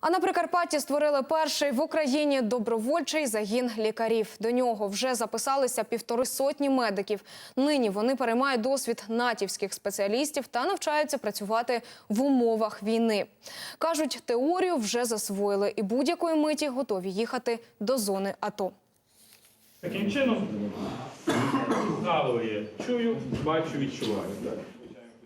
А на Прикарпатті створили перший в Україні добровольчий загін лікарів. До нього вже записалися півтори сотні медиків. Нині вони переймають досвід натівських спеціалістів та навчаються працювати в умовах війни. Кажуть, теорію вже засвоїли і будь-якої миті готові їхати до зони АТО. Таким чином, правило чую, бачу, відчуваю.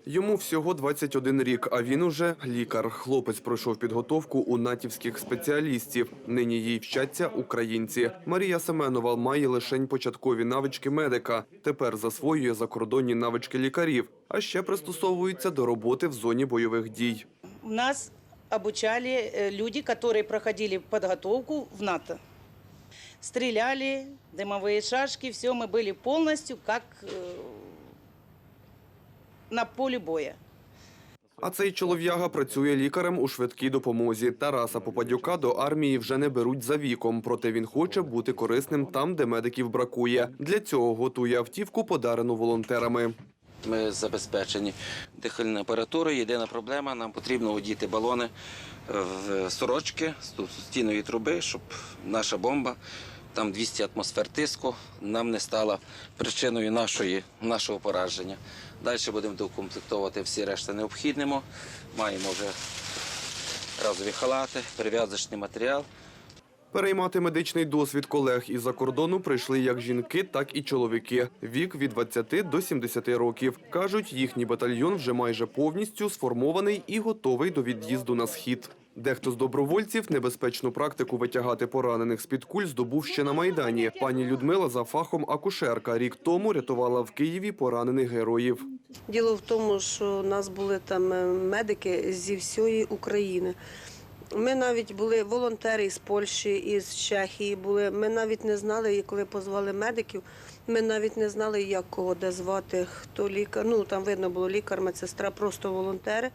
Йому всього 21 рік, а він уже лікар. Хлопець пройшов підготовку у натівських спеціалістів. Нині їй вчаться українці. Марія Семенова має лишень початкові навички медика. Тепер засвоює закордонні навички лікарів, а ще пристосовується до роботи в зоні бойових дій. Нас обучали э, люди, которые проходили подготовку в НАТО. Стреляли, дымовые шашки, все, мы были полностью как э, на поле боя. А цей чолов'яга працює лікарем у швидкій допомозі. Тараса Попадюка до армії вже не беруть за віком, проте він хоче бути корисним там, де медиків бракує. Для цього готує автівку, подарену волонтерами. Ми забезпечені дихальною апаратурою. Єдина проблема, нам потрібно одіти балони в сорочки з стіної труби, щоб наша бомба, там 200 атмосфер тиску, нам не стала причиною нашої, нашого пораження. Далі будемо докомплектовувати всі решта необхідними. Маємо вже разові халати, перев'язочний матеріал. Переймати медичний досвід колег із-за кордону прийшли як жінки, так і чоловіки. Вік від 20 до 70 років. Кажуть, їхній батальйон вже майже повністю сформований і готовий до від'їзду на схід. Дехто з добровольців небезпечну практику витягати поранених з-під куль здобув ще на Майдані. Пані Людмила за фахом акушерка рік тому рятувала в Києві поранених героїв. Діло в тому, що у нас були там е, медики зі всієї України. Ми навіть були волонтери із Польщі, із Чехії були. Ми навіть не знали, коли позвали медиків, ми навіть не знали, як кого де звати, хто лікар. Ну там видно було лікар, медсестра, просто волонтери.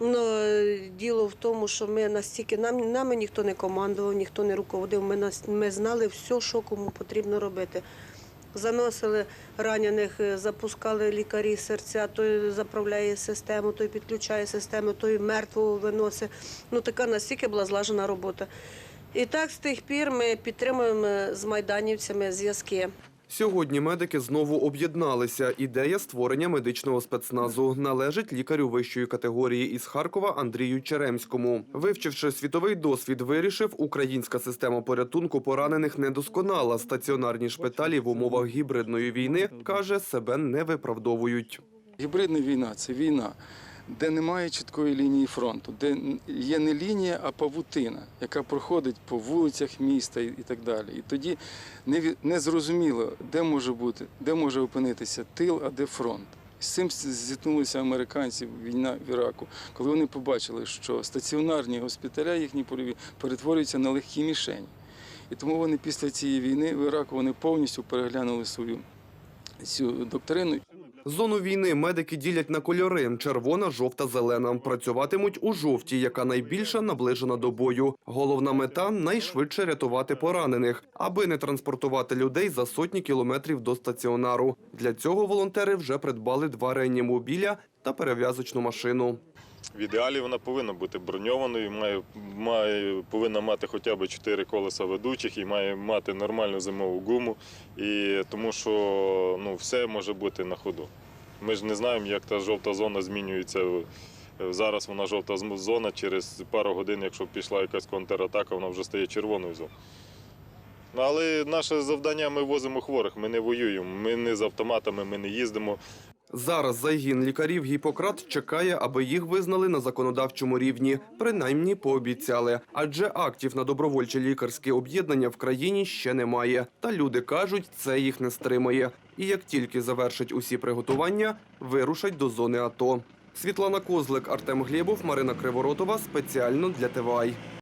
Ну, е, діло в тому, що ми настільки нам нами ніхто не командував, ніхто не руководив. Ми нас ми знали все, що кому потрібно робити. Заносили ранених, е, запускали лікарі серця, той заправляє систему, той підключає систему, той мертвого виносить. Ну така настільки була злажена робота. І так з тих пір ми підтримуємо е, з майданівцями зв'язки. Сьогодні медики знову об'єдналися. Ідея створення медичного спецназу належить лікарю вищої категорії із Харкова Андрію Черемському. Вивчивши світовий досвід, вирішив, українська система порятунку поранених недосконала. Стаціонарні шпиталі в умовах гібридної війни каже, себе не виправдовують. Гібридна війна це війна, де немає чіткої лінії фронту, де є не лінія, а павутина, яка проходить по вулицях міста і так далі. І тоді не зрозуміло, де може бути, де може опинитися тил, а де фронт. З цим зіткнулися американці війна в Іраку, коли вони побачили, що стаціонарні госпіталя їхні польові перетворюються на легкі мішені. І тому вони після цієї війни в Іраку вони повністю переглянули свою цю доктрину Зону війни медики ділять на кольори: червона, жовта, зелена. Працюватимуть у жовтій, яка найбільша наближена до бою. Головна мета найшвидше рятувати поранених, аби не транспортувати людей за сотні кілометрів до стаціонару. Для цього волонтери вже придбали два реанімобіля та перев'язочну машину. В ідеалі вона повинна бути броньованою, має, має, повинна мати хоча б 4 колеса ведучих і має мати нормальну зимову гуму, і, тому що ну, все може бути на ходу. Ми ж не знаємо, як та жовта зона змінюється. Зараз вона жовта зона, через пару годин, якщо пішла якась контратака, вона вже стає червоною зоною. Але наше завдання ми возимо хворих, ми не воюємо, ми не з автоматами, ми не їздимо. Зараз загін лікарів Гіппократ чекає, аби їх визнали на законодавчому рівні. Принаймні пообіцяли. Адже актів на добровольче лікарське об'єднання в країні ще немає. Та люди кажуть, це їх не стримує. І як тільки завершать усі приготування, вирушать до зони АТО. Світлана Козлик, Артем Глєбов, Марина Криворотова спеціально для ТВАЙ.